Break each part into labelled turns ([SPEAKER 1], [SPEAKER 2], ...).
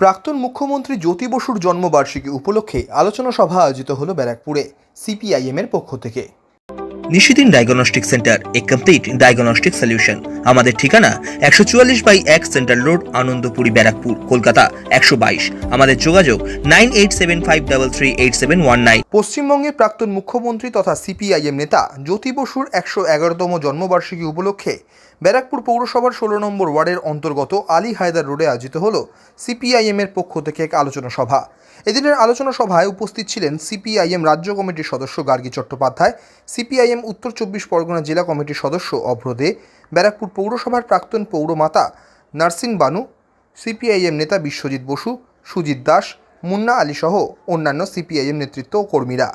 [SPEAKER 1] প্রাক্তন মুখ্যমন্ত্রী জ্যোতি বসুর জন্মবার্ষিকী উপলক্ষে আলোচনা সভা আয়োজিত হলো ব্যারাকপুরে সিপিআইএমের পক্ষ থেকে।
[SPEAKER 2] Nishidin diagnostic centre, a complete diagnostic solution আমাদের ঠিকানা একশো চুয়াল্লিশ বাই এক সেন্ট্রাল রোড, আনন্দপুরি, ব্যারাকপুর, কলকাতা, একশো বাইশ। আমাদের যোগাযোগ nine eight seven five double three eight seven one nine.
[SPEAKER 1] পশ্চিমবঙ্গের প্রাক্তন মুখ্যমন্ত্রী তথা সিপিআইএম নেতা জ্যোতি বসুর একশো এগারোতম জন্মবার্ষিকী উপলক্ষে ব্যারাকপুর পৌরসভার ষোলো নম্বর ওয়ার্ডের অন্তর্গত আলী হায়দার রোডে আয়োজিত হল সিপিআইএম এর পক্ষ থেকে এক আলোচনা সভা। এদিনের আলোচনা সভায় উপস্থিত ছিলেন সিপিআইএম রাজ্য কমিটির সদস্য গার্গী চট্টোপাধ্যায়, সিপিআইএম উত্তর চব্বিশ পরগনা জেলা কমিটির সদস্য অভ্র দে ব্যারাকপুর পৌরসভার প্রাক্তন পৌরমাতা নার্সিন বানু, সিপিআইএম নেতা বিশ্বজিৎ বসু, সুজিত দাস, মুন্না আলী সহ অন্যান্য সিপিআইএম নেতৃত্ব ও কর্মীরা।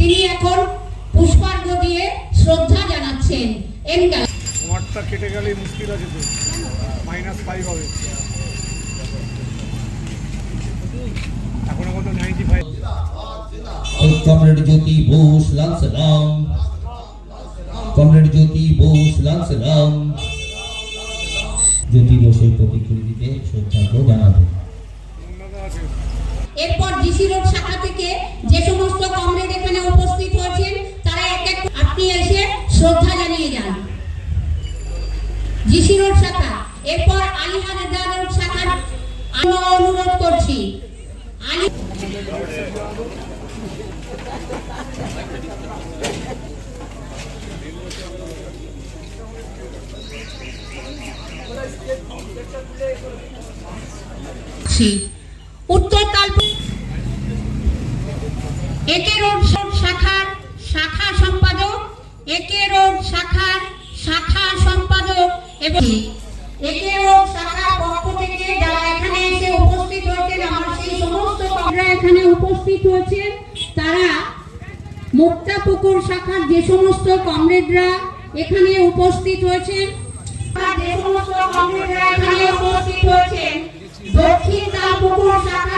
[SPEAKER 3] তিনি এখন পুষ্পার্ঘ দিয়ে শ্রদ্ধা জানাচ্ছেন এনকা
[SPEAKER 4] ওয়াটটা কেটে গেলেই মুশকিল আছে তো। মাইনাস ফাইভ হবে। এখনও কত নাইনটি
[SPEAKER 5] কমরেড জ্যোতি বোস লাল সালাম কমরেড জ্যোতি বোস লাল সালাম জ্যোতি বোসের প্রতিকৃতিতে শ্রদ্ধার্ঘ জানাব
[SPEAKER 3] শাখা। এরপর শাখার অনুরোধ করছি। উত্তর একে রোড শাখার শাখা সম্পাদক, একে রোড শাখার শাখা এবং একে রোড শাখার পক্ষ থেকে যারা এখানে এসে উপস্থিত হয়েছেন, আমার সেই সমস্ত কমরা এখানে উপস্থিত হয়েছেন, তারা মুক্তাপুকুর শাখার যে সমস্ত কমরেডরা এখানে উপস্থিত হয়েছেন যে সমস্ত কমরেডরা এখানে উপস্থিত হয়েছেন, দক্ষিণ তালপুকুর শাখার